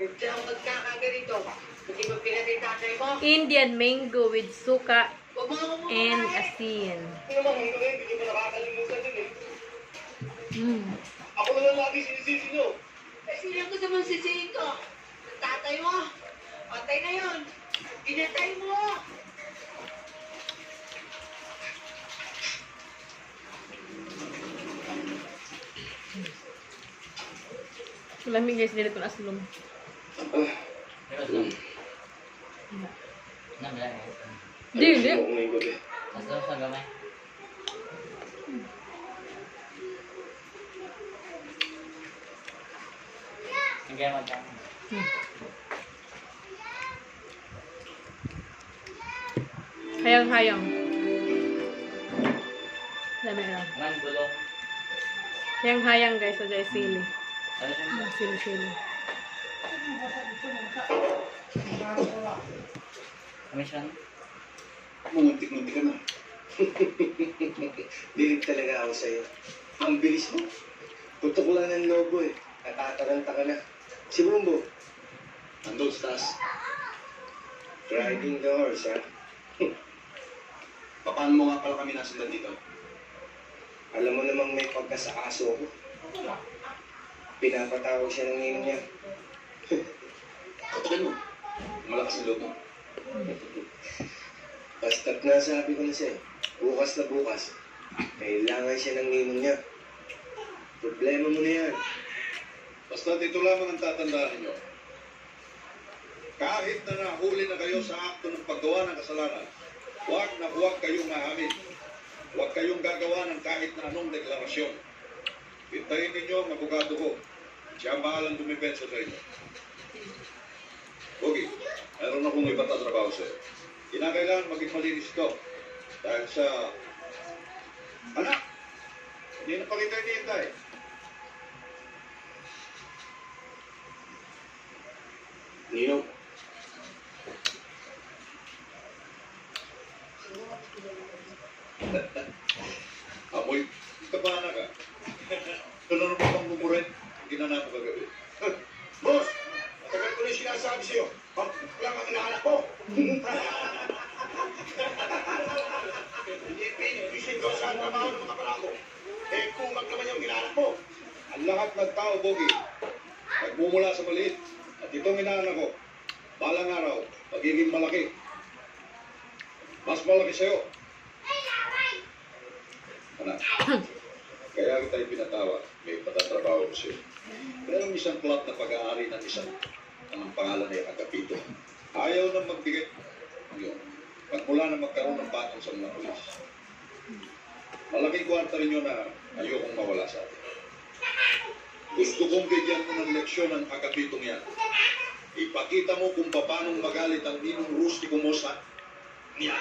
Hindi ako magkakaganito. Hindi mo pinatay tatay mo. Indian mango with suka and mamahay. asin. Eh. Mm. Ako na lang lagi sinisisi nyo. Eh, sino ko naman sisihin ko? Tatay mo. Patay na yun. Pinatay mo. Lamig guys, dili ko na aslom. Dili. Daw sa gamay. Gaya magkano. Hayang-hayang. Dami lang. Hayang-hayang guys, sa dahil sili. Sili-sili. Kami siya. Muntik-muntik ka na. Dilig talaga ako sa'yo. Ang bilis mo. Putok lang ng lobo eh. Natataranta ka na. Si Bumbo. Andun sa taas. Riding the horse, ha? Paano mo nga pala kami nasundan dito? Alam mo namang may pagkasakaso ako. Pinapatawag siya ng ninong niya. Katakan mo. Malakas ang loob mo. Basta't nasabi ko na siya, bukas na bukas, kailangan siya ng ninong niya. Problema mo na yan. Basta dito lamang ang tatandaan ninyo. Kahit na nahuli na kayo sa akto ng paggawa ng kasalanan, huwag na huwag kayong mahamit. Huwag kayong gagawa ng kahit na anong deklarasyon. Hintayin ninyo ang abogado ko. Siya ang bahalang dumipensa sa inyo. Okay, meron akong iba't na trabaho sa'yo. Kinakailangan maging malinis ito. Dahil sa... Anak! Hindi na pa kita hinihintay. Ninong, Amoy, kabana ka. Ano ko sinasabi sa'yo. Pagkulang ang inaanak ko. Hindi ko ko. Eh, kung naman yung inaanak mo. Ang lahat ng tao, Bogi, nagmumula sa maliit. At itong inaanak ko, balang araw, magiging malaki. Mas malaki sa'yo. Anak, kaya kita pinatawa, may patatrabaho ko sa'yo. Merong isang plot na pag-aari ng isang ang pangalan ay Agapito. Ayaw na magbigay yun. Pagmula na magkaroon ng batang sa mga pulis. Malaking kwarta rin yun na ayokong mawala sa atin. Gusto kong bigyan mo ng leksyon ang Agapitong yan. Ipakita mo kung paano magalit ang ninong rustiko mo sa niyan.